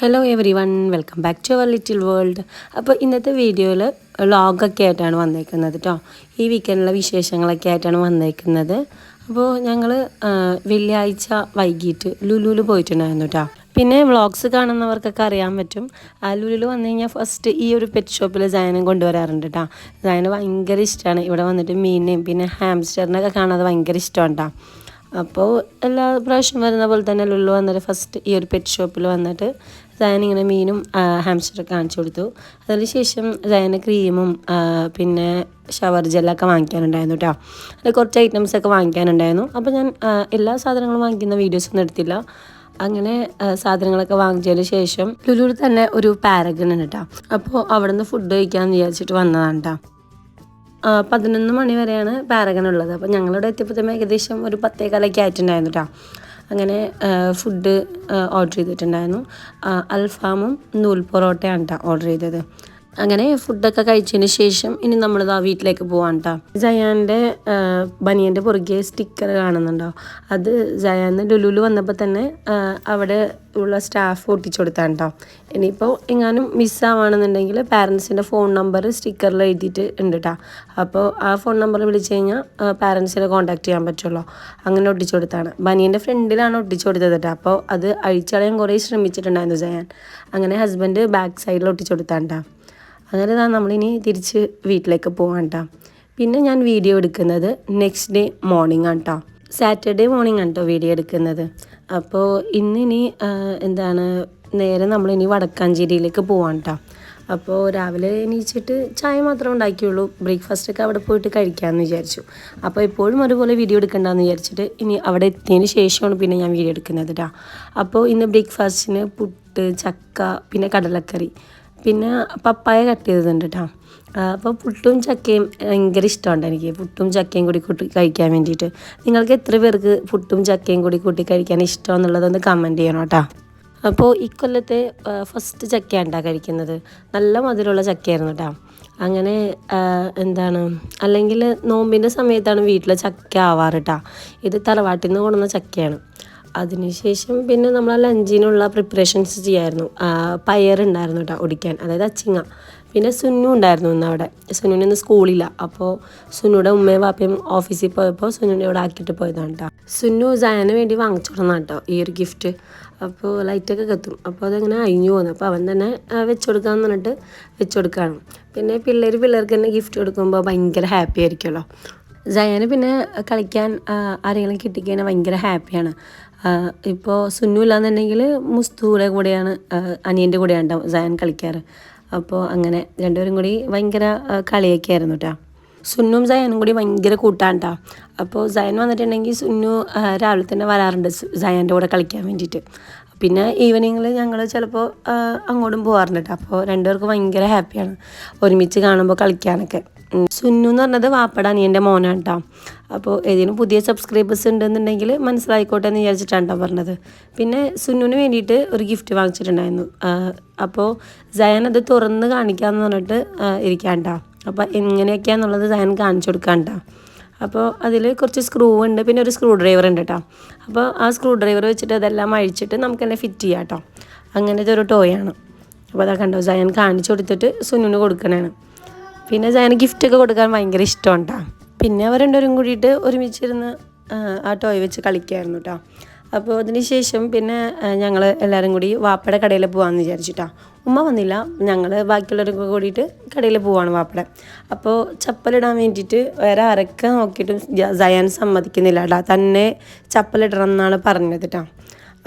Hello everyone welcome back to our little world അപ്പോൾ ഇന്നത്തെ വീഡിയോയിൽ വ്ളോഗൊക്കെ ആയിട്ടാണ് വന്നേക്കുന്നത് കേട്ടോ ഈ വീക്കെൻഡിലെ വിശേഷങ്ങളൊക്കെ ആയിട്ടാണ് വന്നേക്കുന്നത്. അപ്പോൾ ഞങ്ങൾ വെള്ളിയാഴ്ച വൈകിട്ട് ലുലുവിൽ പോയിട്ടുണ്ടായിരുന്നു കേട്ടോ പിന്നെ വ്ളോഗ്സ് കാണുന്നവർക്കൊക്കെ അറിയാൻ പറ്റും. ആ ലുലുവിൽ വന്നു കഴിഞ്ഞാൽ ഫസ്റ്റ് ഈ ഒരു പെറ്റ് ഷോപ്പിൽ ജയനം കൊണ്ടുവരാറുണ്ട് കേട്ടോ ജയന് ഭയങ്കര ഇഷ്ടമാണ് ഇവിടെ വന്നിട്ട് മീനിനെയും പിന്നെ ഹാംസ്റ്ററിനൊക്കെ കാണാതെ ഭയങ്കര ഇഷ്ടമാണ് കേട്ടോ അപ്പോൾ എല്ലാ പ്രാവശ്യം വരുന്ന പോലെ തന്നെ ലുള്ളു വന്നിട്ട് ഫസ്റ്റ് ഈ ഒരു പെറ്റ് ഷോപ്പിൽ വന്നിട്ട് സയൻ ഇങ്ങനെ മീനും ഹാംസ്റ്റർ കാണിച്ചു കൊടുത്തു. അതിനുശേഷം ജയന് ക്രീമും പിന്നെ ഷവർ ജെല്ലൊക്കെ വാങ്ങിക്കാനുണ്ടായിരുന്നു കേട്ടോ അതിൽ കുറച്ച് ഐറ്റംസ് ഒക്കെ വാങ്ങിക്കാനുണ്ടായിരുന്നു. അപ്പോൾ ഞാൻ എല്ലാ സാധനങ്ങളും വാങ്ങിക്കുന്ന വീഡിയോസ് ഒന്നും എടുത്തില്ല. അങ്ങനെ സാധനങ്ങളൊക്കെ വാങ്ങിച്ചതിന് ശേഷം ലുലുവിൽ തന്നെ ഒരു പാരഗൺ ഉണ്ട് കേട്ടോ അപ്പോൾ അവിടെ നിന്ന് ഫുഡ് കഴിക്കാമെന്ന് വിചാരിച്ചിട്ട് വന്നതാണ് കേട്ടോ പതിനൊന്ന് മണി വരെയാണ് പാരഗൺ ഉള്ളത് അപ്പോൾ ഞങ്ങളിവിടെ എത്തിയപ്പോഴത്തേക്കും ഏകദേശം ഒരു പത്തേകാലൊക്കെ ആയിട്ടുണ്ടായിരുന്നു കേട്ടോ അങ്ങനെ ഫുഡ് ഓർഡർ ചെയ്തിട്ടുണ്ടായിരുന്നു. അൽഫാമും നൂൽ പൊറോട്ടയാണ് കേട്ടോ ഓർഡർ ചെയ്തത്. അങ്ങനെ ഫുഡൊക്കെ കഴിച്ചതിന് ശേഷം ഇനി നമ്മൾ ആ വീട്ടിലേക്ക് പോവാൻ കേട്ടോ ജയാന്റെ ബനിയന്റെ പുറകെ സ്റ്റിക്കർ കാണുന്നുണ്ടോ? അത് ജയാന്ന് ലുലുലു വന്നപ്പോൾ തന്നെ അവിടെ ഉള്ള സ്റ്റാഫ് ഒട്ടിച്ചു കൊടുത്താണ് കേട്ടോ ഇനിയിപ്പോൾ എങ്ങാനും മിസ്സാവാണെന്നുണ്ടെങ്കിൽ പാരൻസിന്റെ ഫോൺ നമ്പർ സ്റ്റിക്കറിൽ എഴുതിയിട്ട് ഉണ്ട് കേട്ടോ അപ്പോൾ ആ ഫോൺ നമ്പർ വിളിച്ച് കഴിഞ്ഞാൽ പാരൻസിനെ കോൺടാക്ട് ചെയ്യാൻ പറ്റുള്ളൂ. അങ്ങനെ ഒട്ടിച്ചു കൊടുത്താണ്. ബനിയന്റെ ഫ്രണ്ടിലാണ് ഒട്ടിച്ചു കൊടുത്തത് കേട്ടോ അപ്പോൾ അത് അഴിച്ചളയാൻ കുറേ ശ്രമിച്ചിട്ടുണ്ടായിരുന്നു ജയാൻ. അങ്ങനെ ഹസ്ബൻഡ് ബാക്ക് സൈഡിൽ ഒട്ടിച്ചു കൊടുത്താണ് കേട്ടോ അങ്ങനെ താ നമ്മളിനി തിരിച്ച് വീട്ടിലേക്ക് പോകാം കേട്ടോ പിന്നെ ഞാൻ വീഡിയോ എടുക്കുന്നത് നെക്സ്റ്റ് ഡേ മോർണിംഗ് ആണ് കേട്ടോ സാറ്റർഡേ മോർണിംഗ് ആണ് കേട്ടോ വീഡിയോ എടുക്കുന്നത്. അപ്പോൾ ഇന്നിനി എന്താണ് നേരെ നമ്മളിനി വടക്കാഞ്ചേരിയിലേക്ക് പോകാം കേട്ടോ അപ്പോൾ രാവിലെ എണീച്ചിട്ട് ചായ മാത്രമേ ഉണ്ടാക്കിയുള്ളൂ. ബ്രേക്ക്ഫാസ്റ്റ് ഒക്കെ അവിടെ പോയിട്ട് കഴിക്കാമെന്ന് വിചാരിച്ചു. അപ്പോൾ എപ്പോഴും ഒരുപോലെ വീഡിയോ എടുക്കണ്ടെന്ന് വിചാരിച്ചിട്ട് ഇനി അവിടെ എത്തിയതിന് ശേഷമാണ് പിന്നെ ഞാൻ വീഡിയോ എടുക്കുന്നത് കേട്ടോ അപ്പോൾ ഇന്ന് ബ്രേക്ക്ഫാസ്റ്റിന് പുട്ട് ചക്ക പിന്നെ കടലക്കറി. പിന്നെ പപ്പായ കട്ട് ചെയ്തിട്ടുണ്ട് കേട്ടോ അപ്പോൾ പുട്ടും ചക്കയും ഭയങ്കര ഇഷ്ടമുണ്ട് എനിക്ക്. പുട്ടും ചക്കയും കൂടി കൂട്ടി കഴിക്കാൻ വേണ്ടിയിട്ട്. നിങ്ങൾക്ക് എത്ര പേർക്ക് പുട്ടും ചക്കയും കൂടി കൂട്ടി കഴിക്കാൻ ഇഷ്ടം എന്നുള്ളതൊന്ന് കമന്റ് ചെയ്യണം കേട്ടോ അപ്പോൾ ഇക്കൊല്ലത്തെ ഫസ്റ്റ് ചക്കയാണ് കഴിക്കുന്നത്. നല്ല മധുരമുള്ള ചക്കയായിരുന്നു കേട്ടോ അങ്ങനെ എന്താണ് അല്ലെങ്കിൽ നോമ്പിന്റെ സമയത്താണ് വീട്ടിലെ ചക്ക ആവാറ് കേട്ടോ ഇത് തറവാട്ടിൽ നിന്ന് കൊണ്ടുവന്ന ചക്കയാണ്. അതിനുശേഷം പിന്നെ നമ്മൾ ആ ലഞ്ചിനുള്ള പ്രിപ്പറേഷൻസ് ചെയ്യായിരുന്നു. പയറുണ്ടായിരുന്നു കേട്ടോ ഒടിക്കാൻ. അതായത് അച്ചിങ്ങ. പിന്നെ സുന്നു ഉണ്ടായിരുന്നു ഇന്ന് അവിടെ. സുനുവിന് സ്കൂളില്ല. അപ്പോൾ സുനുയുടെ ഉമ്മയും വാപ്പയും ഓഫീസിൽ പോയപ്പോൾ സുനുവിനെ ഇവിടെ ആക്കിയിട്ട് പോയതാണ് കേട്ടോ സുന്നു ജയന് വേണ്ടി വാങ്ങിച്ചു കൊടുന്ന കേട്ടോ ഈ ഒരു ഗിഫ്റ്റ് അപ്പോൾ ലൈറ്റൊക്കെ കത്തും. അപ്പോൾ അതങ്ങനെ അഴിഞ്ഞു പോകുന്നു അപ്പോൾ അവൻ തന്നെ വെച്ച് കൊടുക്കാമെന്ന് പറഞ്ഞിട്ട് വെച്ച് കൊടുക്കുകയാണ് പിന്നെ പിള്ളേർ പിള്ളേർക്ക് തന്നെ ഗിഫ്റ്റ് കൊടുക്കുമ്പോൾ ഭയങ്കര ഹാപ്പി ആയിരിക്കുമല്ലോ ജയന് പിന്നെ കളിക്കാൻ ആരെങ്കിലും കിട്ടിക്കഴിഞ്ഞാൽ ഭയങ്കര ഹാപ്പിയാണ് ഇപ്പോൾ സുന്നു ഇല്ലാന്നുണ്ടെങ്കിൽ മുസ്തുയുടെ കൂടെയാണ് അനിയന്റെ കൂടെയാണ് ജയൻ കളിക്കാറ്. അപ്പോൾ അങ്ങനെ രണ്ടുപേരും കൂടി ഭയങ്കര കളിയൊക്കെ ആയിരുന്നു കേട്ടോ സുന്നും സയാനും കൂടി ഭയങ്കര കൂട്ടാണ് കേട്ടോ അപ്പോൾ സയൻ വന്നിട്ടുണ്ടെങ്കിൽ സുന്നു രാവിലെ തന്നെ വരാറുണ്ട് സയാന്റെ കൂടെ കളിക്കാൻ വേണ്ടിയിട്ട് പിന്നെ ഈവനിങ്ങിൽ ഞങ്ങൾ ചിലപ്പോൾ അങ്ങോട്ടും പോകാറുണ്ട് കേട്ടോ അപ്പോൾ രണ്ടുപേർക്കും ഭയങ്കര ഹാപ്പിയാണ് ഒരുമിച്ച് കാണുമ്പോൾ കളിക്കാനൊക്കെ. സുന്നു എന്ന് പറഞ്ഞത് വാപ്പട അനിയന്റെ മോനാണ് കേട്ടോ അപ്പോൾ ഏതെങ്കിലും പുതിയ സബ്സ്ക്രൈബേഴ്സ് ഉണ്ടെന്നുണ്ടെങ്കിൽ മനസ്സിലായിക്കോട്ടെ എന്ന് വിചാരിച്ചിട്ടാണ് കേട്ടോ പറഞ്ഞത്. പിന്നെ സുന്നുവിന് വേണ്ടിയിട്ട് ഒരു ഗിഫ്റ്റ് വാങ്ങിച്ചിട്ടുണ്ടായിരുന്നു. അപ്പോൾ ജയൻ അത് തുറന്ന് കാണിക്കാമെന്ന് പറഞ്ഞിട്ട് ഇരിക്കാൻ കേട്ടോ അപ്പോൾ എങ്ങനെയൊക്കെയാണെന്നുള്ളത് ജയൻ കാണിച്ചു കൊടുക്കാൻ കേട്ടോ അപ്പോൾ അതിൽ കുറച്ച് സ്ക്രൂ ഉണ്ട് പിന്നെ ഒരു സ്ക്രൂ ഡ്രൈവർ ഉണ്ട് കേട്ടോ അപ്പോൾ ആ സ്ക്രൂ ഡ്രൈവർ വെച്ചിട്ട് അതെല്ലാം അഴിച്ചിട്ട് നമുക്ക് തന്നെ ഫിറ്റ് ചെയ്യാം കേട്ടോ അങ്ങനത്തെ ഒരു ടോയാണ് അപ്പോൾ അതാ കണ്ടോ ജയൻ കാണിച്ചു കൊടുത്തിട്ട് സുനുവിന് കൊടുക്കണതാണ് പിന്നെ ജയന് ഗിഫ്റ്റൊക്കെ കൊടുക്കാൻ ഭയങ്കര ഇഷ്ടമാണ് കേട്ടോ പിന്നെ അവർ രണ്ടുപേരും കൂടിയിട്ട് ഒരുമിച്ചിരുന്ന് ആ, ടോയ് വെച്ച് കളിക്കായിരുന്നു കേട്ടോ അപ്പോൾ അതിന് ശേഷം പിന്നെ ഞങ്ങൾ എല്ലാവരും കൂടി വാപ്പയുടെ കടയിൽ പോകാമെന്ന് വിചാരിച്ചിട്ടാ ഉമ്മ വന്നില്ല. ഞങ്ങൾ ബാക്കിയുള്ളവരൊക്കെ കൂടിയിട്ട് കടയിൽ പോവാണ് വാപ്പയുടെ അപ്പോൾ ചപ്പലിടാൻ വേണ്ടിയിട്ട് വേറെ അരക്ക നോക്കിയിട്ടും ജയാൻ സമ്മതിക്കുന്നില്ല കേട്ടോ തന്നെ ചപ്പലിടണം എന്നാണ് പറഞ്ഞത് കേട്ടോ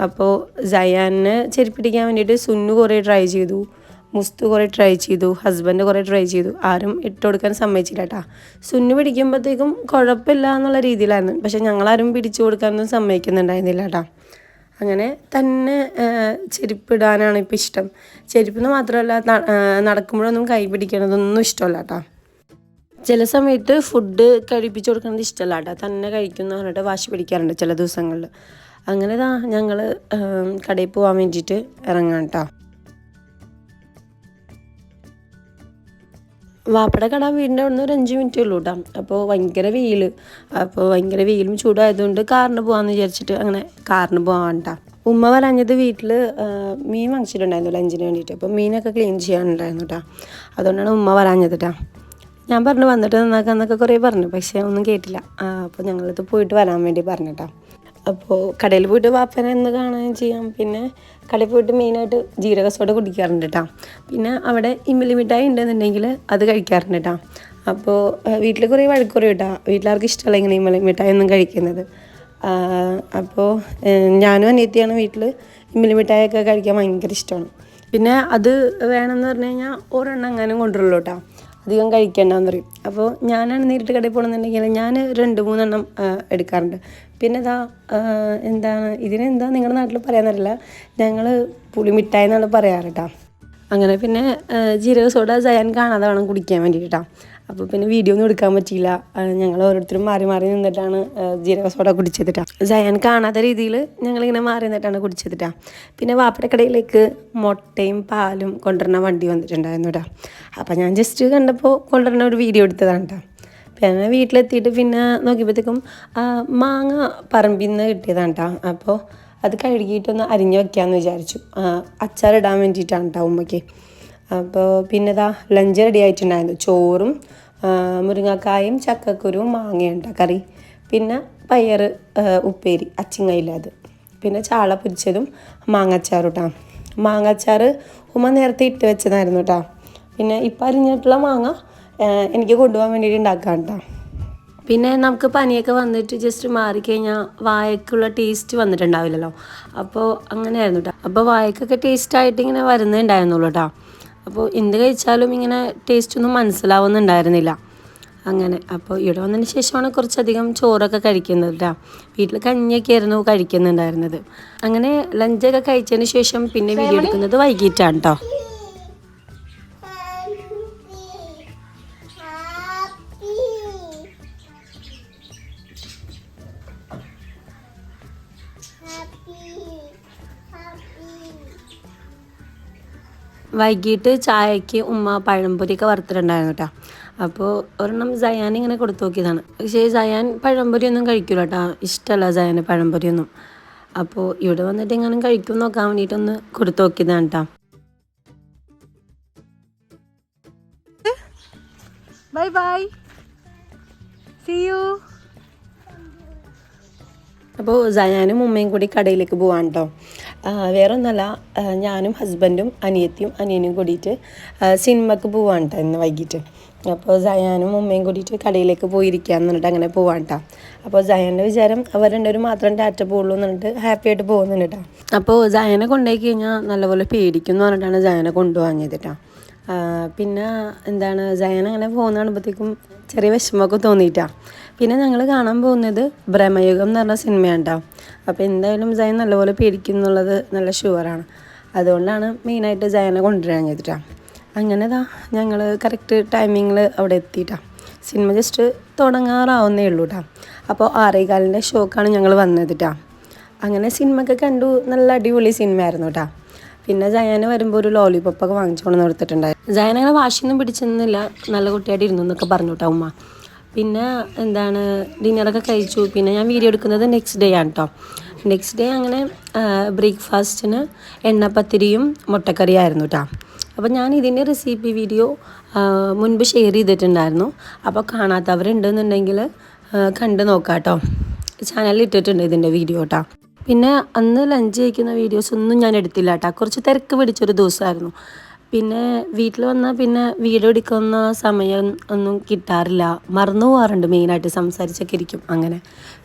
അപ്പോൾ ജയാനെ ചെരുപ്പിടിക്കാൻ വേണ്ടിയിട്ട് സുന്നു കുറേ ട്രൈ ചെയ്തു. മുസ്തു കുറേ ട്രൈ ചെയ്തു ഹസ്ബൻഡ് കുറേ ട്രൈ ചെയ്തു. ആരും ഇട്ട് കൊടുക്കാൻ സമ്മതിച്ചില്ല കേട്ടാ സുന്നു പിടിക്കുമ്പോഴത്തേക്കും കുഴപ്പമില്ല എന്നുള്ള രീതിയിലായിരുന്നു. പക്ഷെ ഞങ്ങളാരും പിടിച്ചു കൊടുക്കാനൊന്നും സമ്മതിക്കുന്നുണ്ടായിരുന്നില്ല കേട്ടാ അങ്ങനെ തന്നെ ചെരുപ്പിടാനാണ് ഇപ്പം ഇഷ്ടം. ചെരുപ്പെന്ന് മാത്രമല്ല നടക്കുമ്പോഴൊന്നും കൈ പിടിക്കണതൊന്നും ഇഷ്ടമല്ല കേട്ടോ ചില സമയത്ത് ഫുഡ് കഴിപ്പിച്ചു കൊടുക്കുന്നത് ഇഷ്ടമല്ല കേട്ടോ തന്നെ കഴിക്കുന്ന പറഞ്ഞിട്ട് വാശി പിടിക്കാറുണ്ട് ചില ദിവസങ്ങളിൽ. അങ്ങനെ ഞങ്ങൾ കടയിൽ പോകാൻ വേണ്ടിയിട്ട് ഇറങ്ങാം കേട്ടോ വാപ്പയുടെ കട വീടിന്റെ അവിടെ നിന്ന് ഒരു അഞ്ച് മിനിറ്റേ ഉള്ളൂ കേട്ടോ അപ്പോൾ ഭയങ്കര വെയിൽ അപ്പോൾ ഭയങ്കര വെയിലും ചൂടായതുകൊണ്ട് കാറിന് പോകാമെന്ന് വിചാരിച്ചിട്ട് അങ്ങനെ കാറിന് പോകാൻ കേട്ടോ ഉമ്മ പറഞ്ഞത് വീട്ടിൽ മീൻ വാങ്ങിച്ചിട്ടുണ്ടായിരുന്നു ലഞ്ചിന് വേണ്ടിയിട്ട് അപ്പോൾ മീനൊക്കെ ക്ലീൻ ചെയ്യാനുണ്ടായിരുന്നു കേട്ടോ അതുകൊണ്ടാണ് ഉമ്മ പറഞ്ഞത് കേട്ടോ ഞാൻ പറഞ്ഞു വന്നിട്ട് നന്നാക്കാന്നൊക്കെ കുറേ പറഞ്ഞു പക്ഷേ ഒന്നും കേട്ടില്ല. അപ്പോൾ ഞങ്ങളിത് പോയിട്ട് വരാൻ വേണ്ടി പറഞ്ഞിട്ടാ അപ്പോൾ കടയിൽ പോയിട്ട് വാപ്പനെ എന്ന് കാണുകയും ചെയ്യാം. പിന്നെ കടയിൽ പോയിട്ട് മെയിനായിട്ട് ജീരക സോഡ കുടിക്കാറുണ്ട് കേട്ടോ പിന്നെ അവിടെ ഇമ്മിലി മിഠായി ഉണ്ടെന്നുണ്ടെങ്കിൽ അത് കഴിക്കാറുണ്ട് കേട്ടോ അപ്പോൾ വീട്ടിൽ കുറേ വഴക്കുറയും കേട്ടോ വീട്ടിലാർക്കും ഇഷ്ടമല്ല ഇങ്ങനെ ഇമ്മലി മിഠായി ഒന്നും കഴിക്കുന്നത് അപ്പോൾ ഞാനും അനിയത്തിയാണ് വീട്ടിൽ ഇമ്മിലി മിഠായിയൊക്കെ കഴിക്കാൻ ഭയങ്കര ഇഷ്ടമാണ്. പിന്നെ അത് വേണമെന്ന് പറഞ്ഞു കഴിഞ്ഞാൽ ഒരെണ്ണം അങ്ങനെ കൊണ്ടുവരുള്ളൂ കേട്ടോ അധികം കഴിക്കേണ്ടെന്ന് പറയും. അപ്പോൾ ഞാനാണ് നേരിട്ട് കടയിൽ പോകണമെന്നുണ്ടെങ്കിൽ ഞാൻ രണ്ട് മൂന്നെണ്ണം എടുക്കാറുണ്ട്. പിന്നെ ഇതാ എന്താണ് ഇതിനെന്താ നിങ്ങളുടെ നാട്ടിൽ പറയാന്നറിയില്ല. ഞങ്ങൾ പുളിമിഠായി എന്നാണ് പറയാറ് കേട്ടോ അങ്ങനെ പിന്നെ ജീരക സോഡ ജയൻ കാണാതെ വേണം കുടിക്കാൻ വേണ്ടിയിട്ടാ അപ്പോൾ പിന്നെ വീഡിയോ ഒന്നും എടുക്കാൻ പറ്റിയില്ല. ഞങ്ങൾ ഓരോരുത്തരും മാറി മാറി നിന്നിട്ടാണ് ജീരക സോഡ കുടിച്ചതിട്ടാ. ജയാൻ കാണാത്ത രീതിയിൽ ഞങ്ങളിങ്ങനെ മാറി നിന്നിട്ടാണ് കുടിച്ചതിട്ടാ. പിന്നെ വാപ്പയുടെ കടയിലേക്ക് മുട്ടയും പാലും കൊണ്ടുവരുന്ന വണ്ടി വന്നിട്ടുണ്ടായിരുന്നു കേട്ടോ അപ്പോൾ ഞാൻ ജസ്റ്റ് കണ്ടപ്പോൾ കൊണ്ടുവരുന്ന ഒരു വീഡിയോ എടുത്തതാണ് കേട്ടോ പിന്നെ വീട്ടിലെത്തിയിട്ട് പിന്നെ നോക്കിയപ്പോഴത്തേക്കും മാങ്ങ പറമ്പിൽ നിന്ന് കിട്ടിയതാണ് കേട്ടോ അപ്പോൾ അത് കഴുകിയിട്ടൊന്ന് അരിഞ്ഞു വെക്കാമെന്ന് വിചാരിച്ചു. അച്ചാറിടാൻ വേണ്ടിയിട്ടാണ് കേട്ടോ ഉമ്മയ്ക്ക്. അപ്പോൾ പിന്നെ ഇതാ ലഞ്ച് റെഡി ആയിട്ടുണ്ടായിരുന്നു. ചോറും മുരിങ്ങക്കായും ചക്കക്കുരുവും മാങ്ങയും കേട്ടോ കറി. പിന്നെ പയർ ഉപ്പേരി അച്ചിങ്ങയില്ലാതെ പിന്നെ ചാള പൊരിച്ചതും മാങ്ങാച്ചാറും കേട്ടോ മാങ്ങാച്ചാർ ഉമ്മ നേരത്തെ ഇട്ട് വെച്ചതായിരുന്നു കേട്ടോ പിന്നെ ഇപ്പം അരിഞ്ഞിട്ടുള്ള മാങ്ങ എനിക്ക് കൊണ്ടുപോകാൻ വേണ്ടിയിട്ട് ഉണ്ടാക്കാം കേട്ടോ പിന്നെ നമുക്ക് പനിയൊക്കെ വന്നിട്ട് ജസ്റ്റ് മാറിക്കഴിഞ്ഞാൽ വായക്കുള്ള ടേസ്റ്റ് വന്നിട്ടുണ്ടാവില്ലല്ലോ. അപ്പോൾ അങ്ങനെയായിരുന്നു കേട്ടോ അപ്പോൾ വായക്കൊക്കെ ടേസ്റ്റ് ആയിട്ട് ഇങ്ങനെ വരുന്നുണ്ടായിരുന്നുള്ളൂ കേട്ടോ അപ്പോൾ എന്ത് കഴിച്ചാലും ഇങ്ങനെ ടേസ്റ്റ് ഒന്നും മനസ്സിലാവുന്നുണ്ടായിരുന്നില്ല. അങ്ങനെ അപ്പോൾ ഇവിടെ വന്നതിന് ശേഷമാണ് കുറച്ചധികം ചോറൊക്കെ കഴിക്കുന്നത് കേട്ടോ വീട്ടിൽ കഞ്ഞിയൊക്കെ ആയിരുന്നു കഴിക്കുന്നുണ്ടായിരുന്നത്. അങ്ങനെ ലഞ്ചൊക്കെ കഴിച്ചതിന് ശേഷം പിന്നെ വീഡിയോ എടുക്കുന്നത് വൈകിട്ടാണ് കേട്ടോ വൈകിട്ട് ചായക്ക് ഉമ്മ പഴംപൊരിയൊക്കെ വറുത്തിട്ടുണ്ടായിരുന്നു കേട്ടോ. അപ്പോൾ ഒരെണ്ണം സയാൻ ഇങ്ങനെ കൊടുത്തു നോക്കിയതാണ്. പക്ഷേ സയാൻ പഴംപൊരി ഒന്നും കഴിക്കില്ല കേട്ടോ. ഇഷ്ടമല്ല പഴംപൊരി ഒന്നും അപ്പോൾ ഇവിടെ വന്നിട്ട് എങ്ങനെ കഴിക്കും നോക്കാൻ വേണ്ടിയിട്ടൊന്ന് കൊടുത്തു നോക്കിയതാണ് കേട്ടോ. ബൈ ബൈ സി യു അപ്പോൾ സയാനും ഉമ്മയും കൂടി കടയിലേക്ക് പോവാൻ കേട്ടോ വേറെ ഒന്നല്ല ഞാനും ഹസ്ബൻഡും അനിയത്തിയും അനിയനും കൂടിയിട്ട് സിനിമക്ക് പോവാൻ കേട്ടോ ഇന്ന് വൈകിട്ട്. അപ്പോൾ ജയാനും ഉമ്മയും കൂടിയിട്ട് കടയിലേക്ക് പോയിരിക്കാന്ന് പറഞ്ഞിട്ട് അങ്ങനെ പോവാൻ കേട്ടോ അപ്പോൾ ജയാന്റെ വിചാരം അവർ രണ്ടുപേരും മാത്രം ടാറ്റ പോകുള്ളൂ എന്നിട്ട് ഹാപ്പി ആയിട്ട് പോകുന്നുണ്ട് കേട്ടോ അപ്പോൾ സയാനെ കൊണ്ടുപോയി കഴിഞ്ഞാൽ നല്ലപോലെ പേടിക്കും എന്ന് പറഞ്ഞിട്ടാണ് സയാനെ കൊണ്ടുപോകാഞ്ഞത് കേട്ടോ പിന്നെ എന്താണ് ജയൻ അങ്ങനെ പോകുന്ന കാണുമ്പോഴത്തേക്കും ചെറിയ വിഷമമൊക്കെ തോന്നിയിട്ടാ. പിന്നെ ഞങ്ങൾ കാണാൻ പോകുന്നത് ഭ്രമയുഗം എന്ന് പറഞ്ഞ സിനിമയാണ് കേട്ടോ അപ്പോൾ എന്തായാലും ജയൻ നല്ലപോലെ പേടിക്കും എന്നുള്ളത് നല്ല ഷുവറാണ് അതുകൊണ്ടാണ് മെയിനായിട്ട് ജയനെ കൊണ്ടുവരാൻ ചെയ്തിട്ടാ. അങ്ങനെ ദാ ഞങ്ങൾ കറക്റ്റ് ടൈമിങ്ങിൽ അവിടെ എത്തിയിട്ടാ. സിനിമ ജസ്റ്റ് തുടങ്ങാറാവുന്നേ ഉള്ളൂ കേട്ടോ അപ്പോൾ ആറേകാലിന്റെ ഷോക്കാണ് ഞങ്ങൾ വന്നത് കേട്ടോ അങ്ങനെ സിനിമയൊക്കെ കണ്ടു. നല്ല അടിപൊളി സിനിമയായിരുന്നു കേട്ടോ പിന്നെ ജയാന് വരുമ്പോൾ ഒരു ലോലിപോപ്പൊക്കെ വാങ്ങിച്ചുകൊണ്ട് നിർത്തിട്ടുണ്ടായിരുന്നു ജയാൻ അങ്ങനെ വാശിയൊന്നും പിടിച്ചെന്നില്ല. നല്ല കുട്ടിയായിട്ട് ഇരുന്നു എന്നൊക്കെ പറഞ്ഞു കേട്ടോ ഉമ്മ. പിന്നെ എന്താണ് ഡിന്നറൊക്കെ കഴിച്ചു. പിന്നെ ഞാൻ വീഡിയോ എടുക്കുന്നത് നെക്സ്റ്റ് ഡേ ആണ് കേട്ടോ നെക്സ്റ്റ് ഡേ അങ്ങനെ ബ്രേക്ക്ഫാസ്റ്റിന് എണ്ണപ്പത്തിരിയും മുട്ടക്കറിയായിരുന്നു കേട്ടോ അപ്പോൾ ഞാൻ ഇതിന്റെ റെസിപ്പി വീഡിയോ മുൻപ് ഷെയർ ചെയ്തിട്ടുണ്ടായിരുന്നു. അപ്പോൾ കാണാത്തവരുണ്ടെന്നുണ്ടെങ്കിൽ കണ്ട് നോക്കാം കേട്ടോ ചാനലിൽ ഇട്ടിട്ടുണ്ട് ഇതിന്റെ വീഡിയോ കേട്ടോ പിന്നെ അന്ന് ലഞ്ച് കഴിക്കുന്ന വീഡിയോസ് ഒന്നും ഞാൻ എടുത്തില്ല കേട്ടോ കുറച്ച് തിരക്ക് പിടിച്ചൊരു ദിവസമായിരുന്നു. പിന്നെ വീട്ടിൽ വന്നാൽ പിന്നെ വീഡിയോ എടുക്കുന്ന സമയം ഒന്നും കിട്ടാറില്ല. മറന്നു പോകാറുണ്ട് മെയിനായിട്ട് സംസാരിച്ചൊക്കെ ഇരിക്കും അങ്ങനെ.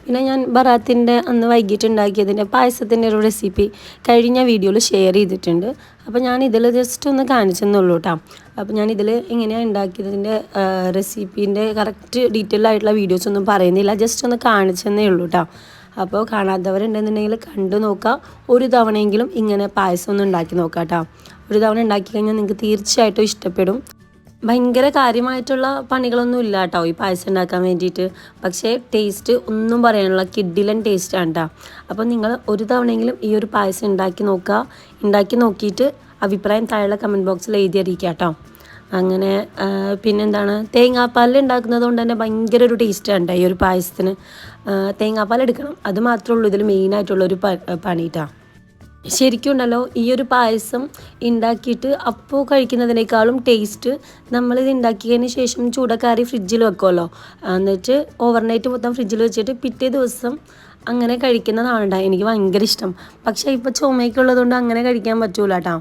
പിന്നെ ഞാൻ ബറാത്തിന്റെ അന്ന് വൈകിട്ട് ഉണ്ടാക്കിയതിന്റെ പായസത്തിന്റെ ഒരു റെസിപ്പി കഴിഞ്ഞ വീഡിയോയിൽ ഷെയർ ചെയ്തിട്ടുണ്ട്. അപ്പോൾ ഞാൻ ഇതിൽ ജസ്റ്റ് ഒന്ന് കാണിച്ചെന്നുള്ളൂ കേട്ടോ അപ്പോൾ ഞാൻ ഇതിൽ എങ്ങനെയാണ് ഉണ്ടാക്കിയതിന്റെ റെസിപ്പീന്റെ കറക്റ്റ് ഡീറ്റെയിൽ ആയിട്ടുള്ള വീഡിയോസ് ഒന്നും പറയുന്നില്ല. ജസ്റ്റ് ഒന്ന് കാണിച്ചെന്നേ ഉള്ളൂ കേട്ടോ അപ്പോൾ കാണാത്തവരുണ്ടെന്നുണ്ടെങ്കിൽ കണ്ടു നോക്കുക ഒരു തവണയെങ്കിലും ഇങ്ങനെ പായസം ഒന്ന് ഉണ്ടാക്കി നോക്കാം കേട്ടോ. ഒരു തവണ ഉണ്ടാക്കി കഴിഞ്ഞാൽ നിങ്ങൾക്ക് തീർച്ചയായിട്ടും ഇഷ്ടപ്പെടും. ഭയങ്കര കാര്യമായിട്ടുള്ള പണികളൊന്നും ഇല്ല കേട്ടോ ഈ പായസം ഉണ്ടാക്കാൻ വേണ്ടിയിട്ട്. പക്ഷേ ടേസ്റ്റ് ഒന്നും പറയാനുള്ള കിഡിലൻ ടേസ്റ്റാണ് കേട്ടോ. അപ്പോൾ നിങ്ങൾ ഒരു തവണയെങ്കിലും ഈ ഒരു പായസം ഉണ്ടാക്കി നോക്കുക. ഉണ്ടാക്കി നോക്കിയിട്ട് അഭിപ്രായം താഴെ കമന്റ് ബോക്സിൽ എഴുതി അറിയിക്കുക കേട്ടോ. അങ്ങനെ പിന്നെന്താണ്? തേങ്ങാപ്പാലിൽ ഉണ്ടാക്കുന്നത് കൊണ്ട് തന്നെ ഭയങ്കര ഒരു ടേസ്റ്റാണ് ഈ ഒരു പായസത്തിന്. എടുക്കണം. അത് മാത്രമേ ഉള്ളൂ ഇതിൽ മെയിനായിട്ടുള്ളൊരു പണിയിട്ടാണ് ശരിക്കും ഉണ്ടല്ലോ ഈ ഒരു പായസം ഉണ്ടാക്കിയിട്ട് അപ്പോൾ കഴിക്കുന്നതിനേക്കാളും ടേസ്റ്റ് നമ്മളിത് ഉണ്ടാക്കിയതിന് ശേഷം ചൂടക്കാരി ഫ്രിഡ്ജിൽ വെക്കുമല്ലോ എന്നിട്ട് ഓവർനൈറ്റ് മൊത്തം ഫ്രിഡ്ജിൽ വെച്ചിട്ട് പിറ്റേ ദിവസം അങ്ങനെ കഴിക്കുന്നതാണ് എനിക്ക് ഭയങ്കര ഇഷ്ടം. പക്ഷേ ഇപ്പോൾ ചുമയൊക്കെ ഉള്ളതുകൊണ്ട് അങ്ങനെ കഴിക്കാൻ പറ്റൂല കേട്ടോ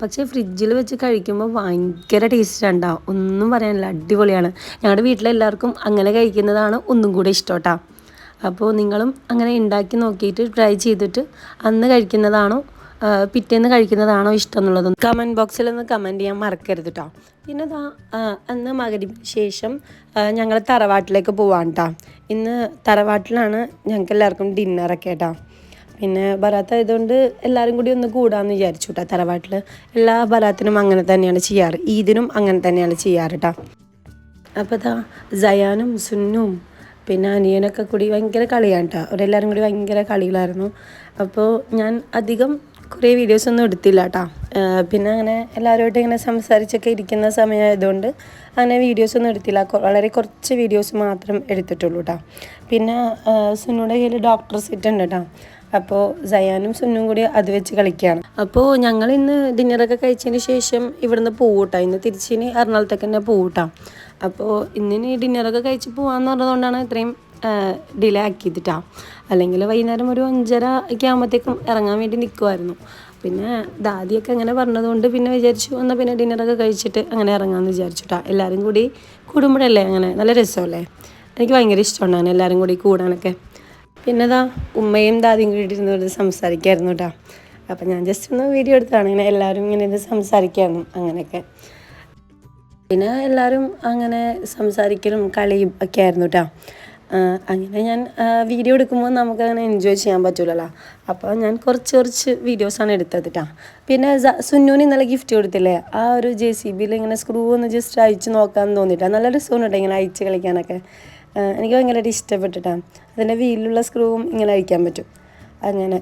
പക്ഷേ ഫ്രിഡ്ജിൽ വെച്ച് കഴിക്കുമ്പോൾ ഭയങ്കര ടേസ്റ്റ് ഉണ്ടാവും ഒന്നും പറയാനില്ല അടിപൊളിയാണ്. ഞങ്ങളുടെ വീട്ടിലെല്ലാവർക്കും അങ്ങനെ കഴിക്കുന്നതാണ് ഒന്നും കൂടെ ഇഷ്ടം കേട്ടോ അപ്പോൾ നിങ്ങളും അങ്ങനെ ഉണ്ടാക്കി നോക്കിയിട്ട് ട്രൈ ചെയ്തിട്ട് അന്ന് കഴിക്കുന്നതാണോ പിറ്റേന്ന് കഴിക്കുന്നതാണോ ഇഷ്ടം എന്നുള്ളത് കമന്റ് ബോക്സിൽ ഒന്ന് കമന്റ് ചെയ്യാൻ മറക്കരുത് കേട്ടോ പിന്നെ ആ, അന്ന് മകരിന് ശേഷം ഞങ്ങൾ തറവാട്ടിലേക്ക് പോവാൻ കേട്ടോ ഇന്ന് തറവാട്ടിലാണ് ഞങ്ങൾക്ക് എല്ലാവർക്കും ഡിന്നറൊക്കെ കേട്ടോ പിന്നെ ബറാത്ത് ആയതുകൊണ്ട് എല്ലാവരും കൂടി ഒന്ന് കൂടാമെന്ന് വിചാരിച്ചു കേട്ടോ തറവാട്ടിൽ എല്ലാ ബറാത്തിനും അങ്ങനെ തന്നെയാണ് ചെയ്യാറ്. ഈദിനും അങ്ങനെ തന്നെയാണ് ചെയ്യാറ് കേട്ടോ അപ്പോൾ ഇതാ സയാനും സുന്നും പിന്നെ അനിയനൊക്കെ കൂടി ഭയങ്കര കളിയാണ് കേട്ടോ അവരെല്ലാവരും കൂടി ഭയങ്കര കളികളായിരുന്നു. അപ്പോൾ ഞാൻ അധികം കുറേ വീഡിയോസ് ഒന്നും എടുത്തില്ല കേട്ടോ പിന്നെ അങ്ങനെ എല്ലാവരുമായിട്ട് ഇങ്ങനെ സംസാരിച്ചൊക്കെ ഇരിക്കുന്ന സമയമായതുകൊണ്ട് അങ്ങനെ വീഡിയോസ് ഒന്നും എടുത്തില്ല. വളരെ കുറച്ച് വീഡിയോസ് മാത്രം എടുത്തിട്ടുള്ളൂ കേട്ടോ പിന്നെ സുനുടെ കയ്യിൽ ഡോക്ടർ സെറ്റ് ഉണ്ട് കേട്ടോ അപ്പോൾ സയാനും സുന്നും കൂടി അത് വെച്ച് കളിക്കുകയാണ് അപ്പോൾ ഞങ്ങൾ ഇന്ന് ഡിന്നറൊക്കെ കഴിച്ചതിന് ശേഷം ഇവിടുന്ന് പോവൂട്ടാ. ഇന്ന് തിരിച്ചിന് എറണാകുളത്തേക്ക് തന്നെ പോകൂട്ടോ അപ്പോൾ ഇന്നിനി ഡിന്നറൊക്കെ കഴിച്ച് പോകാമെന്ന് പറഞ്ഞതുകൊണ്ടാണ് ഇത്രയും ഡിലേ ആക്കിയിട്ടാ അല്ലെങ്കിൽ വൈകുന്നേരം ഒരു അഞ്ചര ഒക്കെ ആകുമ്പോഴത്തേക്കും ഇറങ്ങാൻ വേണ്ടി നിൽക്കുമായിരുന്നു പിന്നെ ദാദിയൊക്കെ അങ്ങനെ പറഞ്ഞതുകൊണ്ട് പിന്നെ വിചാരിച്ചു എന്നാൽ പിന്നെ ഡിന്നറൊക്കെ കഴിച്ചിട്ട് അങ്ങനെ ഇറങ്ങാമെന്ന് വിചാരിച്ചു കേട്ടോ എല്ലാവരും കൂടി കൂടുമ്പോഴല്ലേ അങ്ങനെ നല്ല രസമല്ലേ? എനിക്ക് ഭയങ്കര ഇഷ്ടമാണ് എല്ലാവരും കൂടി കൂടാനൊക്കെ. പിന്നെ ദാ ഉമ്മയും ദാദിയും കൂടി ഇരുന്നിട്ട് സംസാരിക്കായിരുന്നു കേട്ടോ അപ്പം ഞാൻ ജസ്റ്റ് ഒന്ന് വീഡിയോ എടുത്താണ് ഇങ്ങനെ എല്ലാവരും ഇങ്ങനെ ഇത് സംസാരിക്കായിരുന്നു അങ്ങനെയൊക്കെ. പിന്നെ എല്ലാവരും അങ്ങനെ സംസാരിക്കലും കളിയും ഒക്കെ ആയിരുന്നു കേട്ടോ അങ്ങനെ ഞാൻ വീഡിയോ എടുക്കുമ്പോൾ നമുക്കങ്ങനെ എൻജോയ് ചെയ്യാൻ പറ്റൂലല്ലോ. അപ്പോൾ ഞാൻ കുറച്ച് കുറച്ച് വീഡിയോസാണ് എടുത്തത് കേട്ടോ പിന്നെ സുന്നൂന് ഇന്നലെ ഗിഫ്റ്റ് കൊടുത്തില്ലേ? ആ ഒരു ജെ സി ബിയിൽ ഇങ്ങനെ സ്ക്രൂ ഒന്ന് ജസ്റ്റ് അയച്ച് നോക്കാൻ തോന്നിയിട്ടാണ് നല്ല രസമാണ് കേട്ടോ ഇങ്ങനെ അയച്ച് കളിക്കാനൊക്കെ. എനിക്ക് ഭയങ്കരമായിട്ട് ഇഷ്ടപ്പെട്ടിട്ടാണ് അതിന്റെ വീലിലുള്ള സ്ക്രൂവും ഇങ്ങനെ അഴിക്കാൻ പറ്റും. അങ്ങനെ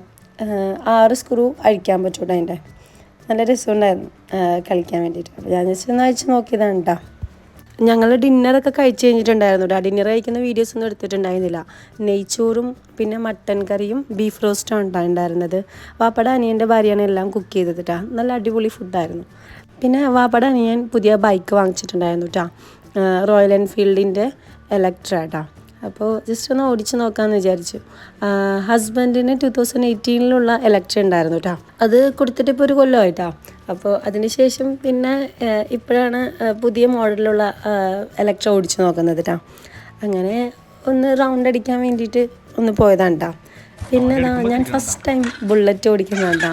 ആറ് സ്ക്രൂ അഴിക്കാൻ പറ്റൂട്ടോ അതിന്റെ. നല്ല രസമുണ്ടായിരുന്നു കളിക്കാൻ വേണ്ടിയിട്ട്. അപ്പോൾ ഞാൻ ജസ്റ്റ് ഒന്ന് അഴിച്ച് നോക്കിയതാണ് കേട്ടോ ഞങ്ങൾ ഡിന്നറൊക്കെ കഴിച്ച് കഴിഞ്ഞിട്ടുണ്ടായിരുന്നു കേട്ടോ ഡിന്നർ കഴിക്കുന്ന വീഡിയോസ് ഒന്നും എടുത്തിട്ടുണ്ടായിരുന്നില്ല. നെയ്ച്ചോറും പിന്നെ മട്ടൻ കറിയും ബീഫ് റോസ്റ്റും ഉണ്ടായിരുന്നത്. വാപ്പട അനിയന്റെ ഭാര്യയാണ് എല്ലാം കുക്ക് ചെയ്തത് കേട്ടോ നല്ല അടിപൊളി ഫുഡായിരുന്നു പിന്നെ വാപ്പട അനിയൻ പുതിയ ബൈക്ക് വാങ്ങിച്ചിട്ടുണ്ടായിരുന്നു കേട്ടോ റോയൽ എൻഫീൽഡിന്റെ എലക്ട്ര കേട്ടോ അപ്പോൾ ജസ്റ്റ് ഒന്ന് ഓടിച്ച് നോക്കാമെന്ന് വിചാരിച്ചു. ഹസ്ബൻഡിന് ടു തൗസൻഡ് എയ്റ്റീനിലുള്ള എലക്ട്ര ഉണ്ടായിരുന്നു കേട്ടോ അത് കൊടുത്തിട്ട് ഇപ്പോൾ ഒരു കൊല്ലമായിട്ടാ. അപ്പോൾ അതിനുശേഷം പിന്നെ ഇപ്പോഴാണ് പുതിയ മോഡലിലുള്ള എലക്ട്ര ഓടിച്ച് നോക്കുന്നത് കേട്ടോ അങ്ങനെ ഒന്ന് റൗണ്ട് അടിക്കാൻ വേണ്ടിയിട്ട് ഒന്ന് പോയതാണ് കേട്ടോ പിന്നെ ഞാൻ ഫസ്റ്റ് ടൈം ബുള്ളറ്റ് ഓടിക്കുന്നതാണ് കേട്ടോ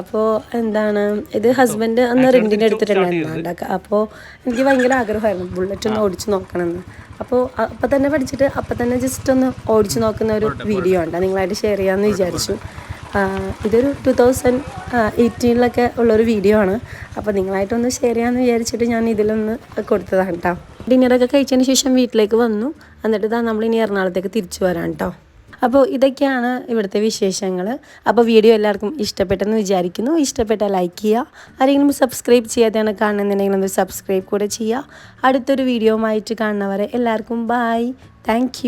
അപ്പോൾ എന്താണ് ഇത് ഹസ്ബൻഡ് അന്ന് റെന്റിന് എടുത്തിട്ടുണ്ടായിരുന്നു അപ്പോൾ എനിക്ക് ഭയങ്കര ആഗ്രഹമായിരുന്നു ബുള്ളറ്റ് ഒന്ന് ഓടിച്ച് നോക്കണമെന്ന്. അപ്പോൾ അപ്പം തന്നെ പഠിച്ചിട്ട് അപ്പം തന്നെ ജസ്റ്റ് ഒന്ന് ഓടിച്ച് നോക്കുന്ന ഒരു വീഡിയോ ഉണ്ട് നിങ്ങളായിട്ട് ഷെയർ ചെയ്യാമെന്ന് വിചാരിച്ചു. ഇതൊരു ടു തൗസൻഡ് എയ്റ്റീനിലൊക്കെ ഉള്ളൊരു വീഡിയോ ആണ്. അപ്പോൾ നിങ്ങളായിട്ടൊന്ന് ഷെയർ ചെയ്യാമെന്ന് വിചാരിച്ചിട്ട് ഞാൻ ഇതിലൊന്ന് കൊടുത്തതാണ് കേട്ടോ ഡിന്നറൊക്കെ കഴിച്ചതിന് ശേഷം വീട്ടിലേക്ക് വന്നു. എന്നിട്ട് ഇതാ ഇനി എറണാകുളത്തേക്ക് തിരിച്ചു വരാം കേട്ടോ അപ്പോൾ ഇതൊക്കെയാണ് ഇവിടുത്തെ വിശേഷങ്ങൾ. അപ്പോൾ വീഡിയോ എല്ലാവർക്കും ഇഷ്ടപ്പെട്ടെന്ന് വിചാരിക്കുന്നു. ഇഷ്ടപ്പെട്ടാൽ ലൈക്ക് ചെയ്യുക. ആരെങ്കിലും സബ്സ്ക്രൈബ് ചെയ്യാതെയാണ് കാണുന്നുണ്ടെങ്കിൽ ഒന്ന് സബ്സ്ക്രൈബ് കൂടെ ചെയ്യുക. അടുത്തൊരു വീഡിയോ ആയിട്ട് കാണുന്നവരെ എല്ലാവർക്കും ബായ് താങ്ക്